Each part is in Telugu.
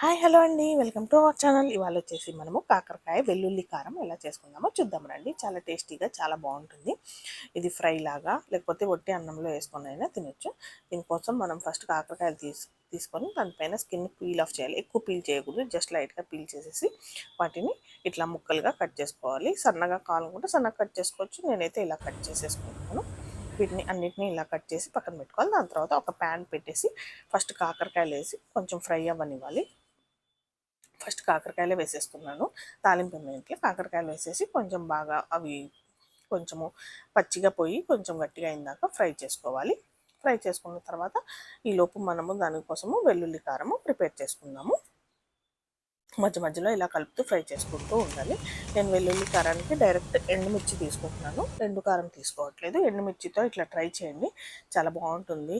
హాయ్ హలో అండి. Welcome to our channel. ఇవాళ వచ్చేసి మనము కాకరకాయ వెల్లుల్లి కారం ఎలా చేసుకుందామో చూద్దాం రండి. చాలా టేస్టీగా చాలా బాగుంటుంది. ఇది ఫ్రై లాగా లేకపోతే ఒట్టి అన్నంలో వేసుకొని అయినా తినొచ్చు. దీనికోసం మనం ఫస్ట్ కాకరకాయలు తీసు తీసుకొని దానిపైన స్కిన్ పీల్ ఆఫ్ చేయాలి. ఎక్కువ పీల్ చేయకూడదు. జస్ట్ లైట్గా పీల్ చేసేసి వాటిని ఇట్లా ముక్కలుగా కట్ చేసుకోవాలి. సన్నగా కావాలనుకుంటే సన్నగా కట్ చేసుకోవచ్చు. నేనైతే ఇలా కట్ చేసేసుకుంటాను వీటిని అన్నిటిని ఇలా కట్ చేసి పక్కన పెట్టుకోవాలి. దాని తర్వాత ఒక ప్యాన్ పెట్టేసి ఫస్ట్ కాకరకాయలు వేసి కొంచెం ఫ్రై అవ్వనివ్వాలి. ఫస్ట్ కాకరకాయలే వేసేస్తున్నాను. తాలింపు ఇంట్లో కాకరకాయలు వేసేసి కొంచెం బాగా అవి కొంచెము పచ్చిగా పోయి కొంచెం గట్టిగా అయిందాక ఫ్రై చేసుకోవాలి. ఫ్రై చేసుకున్న తర్వాత ఈలోపు మనము దానికోసము వెల్లుల్లి కారము ప్రిపేర్ చేసుకుందాము. మధ్య మధ్యలో ఇలా కలుపుతూ ఫ్రై చేసుకుంటూ ఉండాలి. నేను వెల్లుల్లి కారానికి డైరెక్ట్ ఎండుమిర్చి తీసుకుంటున్నాను. ఎండు కారం తీసుకోవట్లేదు. ఎండుమిర్చితో ఇట్లా ట్రై చేయండి. చాలా బాగుంటుంది.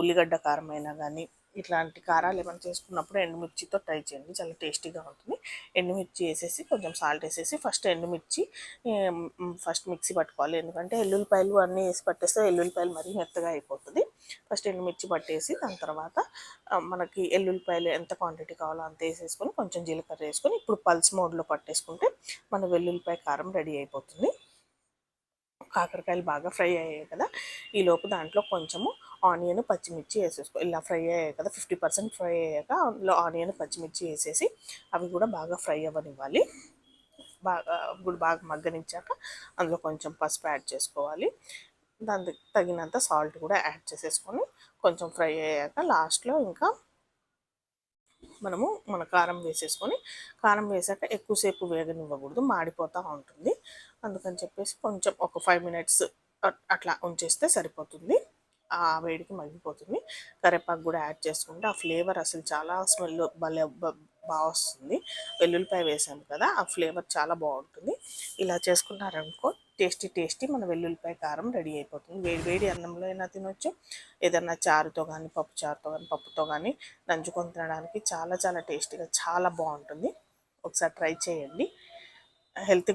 ఉల్లిగడ్డ కారం అయినా కానీ ఇట్లాంటి కారాలు ఏమైనా చేసుకున్నప్పుడు ఎండుమిర్చితో ట్రై చేయండి. చాలా టేస్టీగా ఉంటుంది. ఎండుమిర్చి వేసేసి కొంచెం సాల్ట్ వేసేసి ఫస్ట్ ఎండుమిర్చి ఫస్ట్ మిక్సీ పట్టుకోవాలి. ఎందుకంటే ఎల్లుల్లిపాయలు అన్నీ వేసి పట్టేస్తే ఎల్లుల్లిపాయలు మరీ మెత్తగా అయిపోతుంది. ఫస్ట్ ఎండుమిర్చి పట్టేసి దాని తర్వాత మనకి ఎల్లుల్లిపాయలు ఎంత క్వాంటిటీ కావాలో అంత వేసేసుకొని కొంచెం జీలకర్ర వేసుకొని ఇప్పుడు పల్స్ మోడ్లో పట్టేసుకుంటే మన వెల్లుల్లిపాయ కారం రెడీ అయిపోతుంది. కాకరకాయలు బాగా ఫ్రై అయ్యాయి కదా ఈ లోపు దాంట్లో కొంచెము ఆనియన్ పచ్చిమిర్చి వేసేసుకో ఇలా ఫ్రై అయ్యాయి కదా ఫిఫ్టీ పర్సెంట్ ఫ్రై అయ్యాక అందులో ఆనియన్ పచ్చిమిర్చి వేసేసి అవి కూడా బాగా ఫ్రై అవ్వనివ్వాలి. బాగా ఇప్పుడు బాగా మగ్గనిచ్చాక అందులో కొంచెం పసుపు యాడ్ చేసుకోవాలి. దానికి తగినంత సాల్ట్ కూడా యాడ్ చేసేసుకొని కొంచెం ఫ్రై అయ్యాక లాస్ట్లో ఇంకా మనము మన కారం వేసేసుకొని కారం వేసాక ఎక్కువసేపు వేగనివ్వకూడదు మాడిపోతూ ఉంటుంది. అందుకని చెప్పేసి కొంచెం ఒక ఫైవ్ మినిట్స్ అట్లా ఉంచేస్తే సరిపోతుంది. ఆ వేడికి మగ్గిపోతుంది. కరివేపాకు కూడా యాడ్ చేసుకుంటే ఆ ఫ్లేవర్ అసలు చాలా స్మెల్ భలే బాగా వస్తుంది. వెల్లుల్లిపాయ వేసాము కదా ఆ ఫ్లేవర్ చాలా బాగుంటుంది. ఇలా చేసుకున్నారనుకో టేస్టీ టేస్టీ మన వెల్లుల్లిపాయ కారం రెడీ అయిపోతుంది. వేడి వేడి అన్నంలో అయినా తినొచ్చు. ఏదన్నా చారుతో కానీ పప్పు చారుతో కానీ పప్పుతో కానీ నంచుకొని తినడానికి చాలా చాలా టేస్టీగా చాలా బాగుంటుంది. ఒకసారి ట్రై చేయండి. హెల్త్